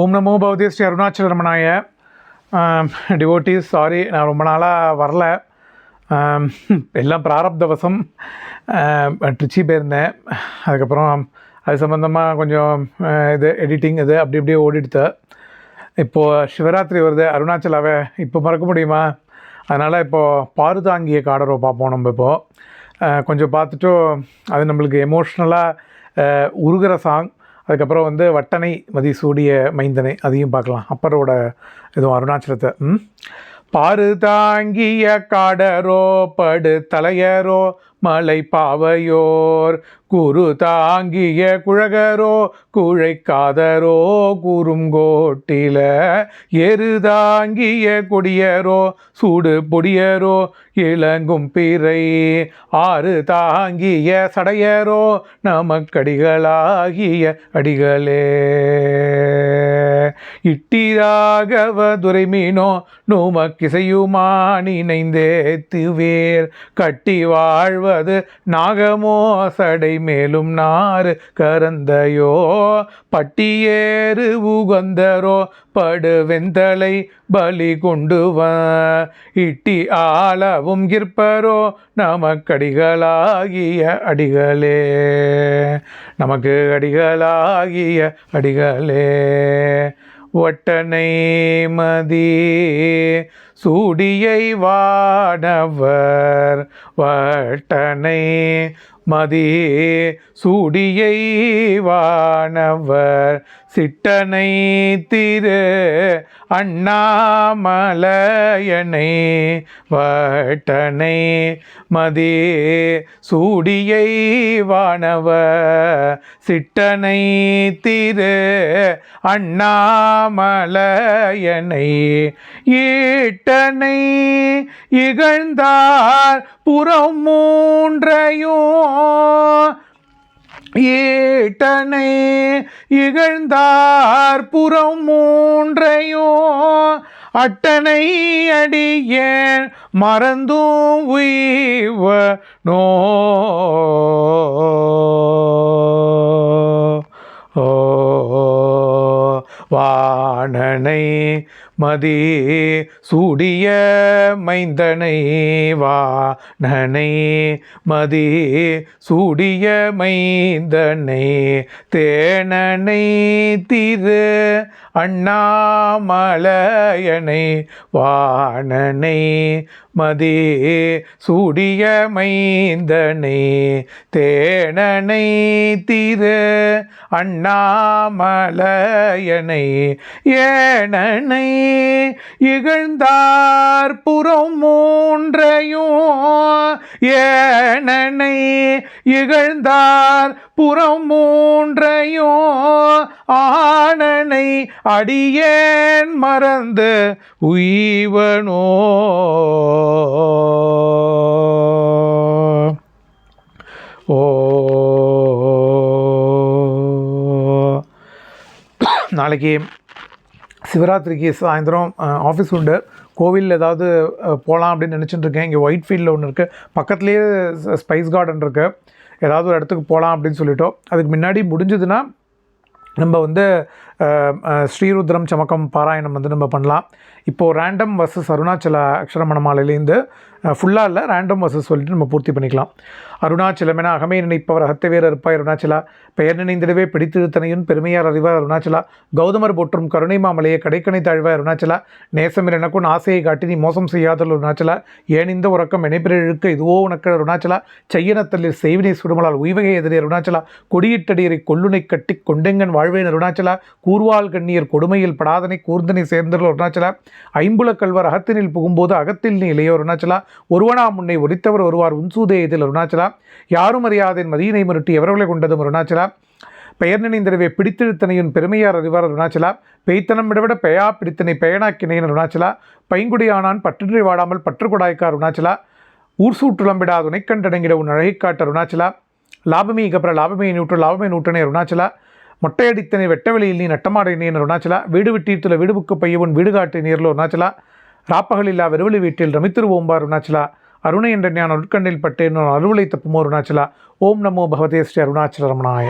ஓம் நமோ பகவதி ஸ்ரீ அருணாச்சல ரமணாய டிவோட்டிஸ் சாரி நான் ரொம்ப நாளாக வரல. எல்லாம் பிராரப்தவசம் ட்ரிச்சி போயிருந்தேன். அதுக்கப்புறம் அது சம்மந்தமாக கொஞ்சம் இது எடிட்டிங் இது அப்படி இப்படியே ஓடிடுத்து. இப்போது சிவராத்திரி வருது அருணாச்சலாவை இப்போ மறக்க முடியுமா? அதனால் இப்போது பாருதாங்கிய காடரோ பார்ப்போம் நம்ம இப்போது கொஞ்சம் பார்த்துட்டு அது நம்மளுக்கு எமோஷ்னலாக உருகிற சாங் அதுக்கப்புறம் வந்து வட்டனை மதி சூடிய மைந்தனை அதையும் பார்க்கலாம். அப்பரோட இதுவும் அருணாச்சலத்தை பாரு தாங்கிய காடரோ படு தலையரோ மலை பாவையோர் குரு தாங்கிய குழகரோ குழைக்காதரோ குறுங்கோட்டில எரு தாங்கிய கொடியரோ சூடு பொடியரோ இளங்கும் பிறை ஆறு தாங்கிய சடையரோ நமக்கடிகளாகிய அடிகளே. இட்டிராகவ துரைமீனோ நோமக்கிசையுமா நினைந்தேத்துவேர். கட்டி வாழ்வது நாகமோ சடை மேலும் நாறு கரந்தையோ பட்டியேறு உகந்தரோ படுவெந்தலை பலி கொண்டுவ. இட்டி ஆளவும் கிற்பரோ நமக்கடிகளாகிய அடிகளே. நமக்கு அடிகளாகிய அடிகளே. ஒட்டனை மதி. சூடியை வாடவர் வட்டனை மதியே சூடியை வானவர் சிட்டனை திரு அண்ணாமலையனை வட்டனை மதியே சூடியை வானவர் சிட்டனை திரு அண்ணாமலையனை ஈட்டனை இகழ்ந்தார் புறம் மூன்றையும் ஈட்டனை இகழ்ந்தார் புறம் மூன்றையோ அட்டனை அடியேன் மறந்தும் உய்வ நோ வாணனை மதி சூடிய மைந்தனை வாணனை மதி சூடிய மைந்தனை தேனனை திரு அண்ணாமலையனை வாணனை மதி சூடிய மைந்தனை தேனனை திரு அண்ணாமலையனை. ஏனனை இகழ்ந்தார் புறம் மூன்றையும் ஏனனை இகழ்ந்தார் புறம் மூன்றையும் ஆனனை அடியேன் மறந்து உய்வனோ. ஓ. நாளைக்கு சிவராத்திரிக்கு சாயந்தரம் ஆஃபீஸ் உண்டு. கோவிலில் ஏதாவது போகலாம் அப்படின்னு நினச்சிட்டு இருக்கேன். இங்கே ஒயிட் ஃபீல்டில் ஒன்று இருக்குது பக்கத்துலேயே ஸ்பைஸ் கார்டன் இருக்குது ஏதாவது ஒரு இடத்துக்கு போகலாம் அப்படின்னு சொல்லிட்டோம். அதுக்கு முன்னாடி முடிஞ்சதுன்னா நம்ம வந்து ஸ்ரீருத்ரம் சமக்கம் பாராயணம் வந்து நம்ம பண்ணலாம். இப்போது ரேண்டம் வர்சஸ் அருணாச்சல அக்ஷரமணமாலையிலேருந்து ஃபுல்லாக இல்லை ரேண்டம் வர்சஸ் சொல்லிட்டு நம்ம பூர்த்தி பண்ணிக்கலாம். அருணாச்சலம் என அகமே நினைப்பவர் அகத்தவேர் இருப்பாய் அருணாச்சலா. பெயர் நினைந்திடவே பிடித்திருத்தனையும் பெருமையார் அறிவார் அருணாச்சலா. கௌதமர் போற்றும் கருணை மாமலையை கடைக்கணை தாழ்வாய் அருணாச்சலா. நேசமில் எனக்கும் ஆசையை காட்டி நீ மோசம் செய்யாதல் அருணாச்சலா. ஏன் இந்த உறக்கம் இணைப்பிற்கு இதுவோ உனக்கு அருணாச்சலா. செய்யனத்தல்லில் செய்வினை சுடுமலால் உய்வகை எதிரே அருணாச்சலா. கொடியிட்டடியரை கொல்லுனை கட்டி கொண்டெங்கன் வாழ்வேன் அருணாச்சலா. கூர்வாள் கண்ணியர் கொடுமையில் படாதனை கூர்ந்தனை சேர்ந்தல் அருணாச்சலா ஐம்புல கல்வர் அகத்தினில் புகும்போது அகத்தில் நீ இளையோ அருணாச்சலா ஒருவனா முன்னை ஒடித்தவர் ஒருவார் உன்சூதே இதில் அருணாச்சலா யாரும் அறியாதேன் மதியினை முருட்டி எவர்களை கொண்டதும் அருணாச்சலா பெயர் நினைந்தரவே பிடித்திருத்தனையும் பெருமையார் அறிவார் அருணாச்சலா பெய்த்தனம் விடவிட பெயா பிடித்தனை பெயனாக்கினையின் அருணாச்சலா பைங்குடியானான் பற்றின்றி வாடாமல் பற்றுக்குடாய்க்கார் அருணாச்சலா ஊர் சூற்றுளம்பிடா துணைக்கண்டடங்கிட உன் அழகை அருணாச்சலா லாபமே இகப்பற லாபமே நூற்று லாபமே நூற்றனை அருணாச்சலா மொட்டையடித்தனை வெட்டவெளியில் நீ நட்டமாடை நீ அருணாச்சலா வீடு விட்டீர்த்துல வீடுபுக்கு பையவன் வீடு காட்டு நீர்ல அருணாச்சலா ராப்பகலில்லா வெறுவலி வீட்டில் ரமித்திருவோம்பார் அருணாச்சலா அருணை என்ற ஞான உட்கண்ணில் பட்டேன் அருவலை தப்புமோ அருணாச்சலா ஓம் நமோ பகவதே ஸ்ரீ அருணாச்சல ரமணாய.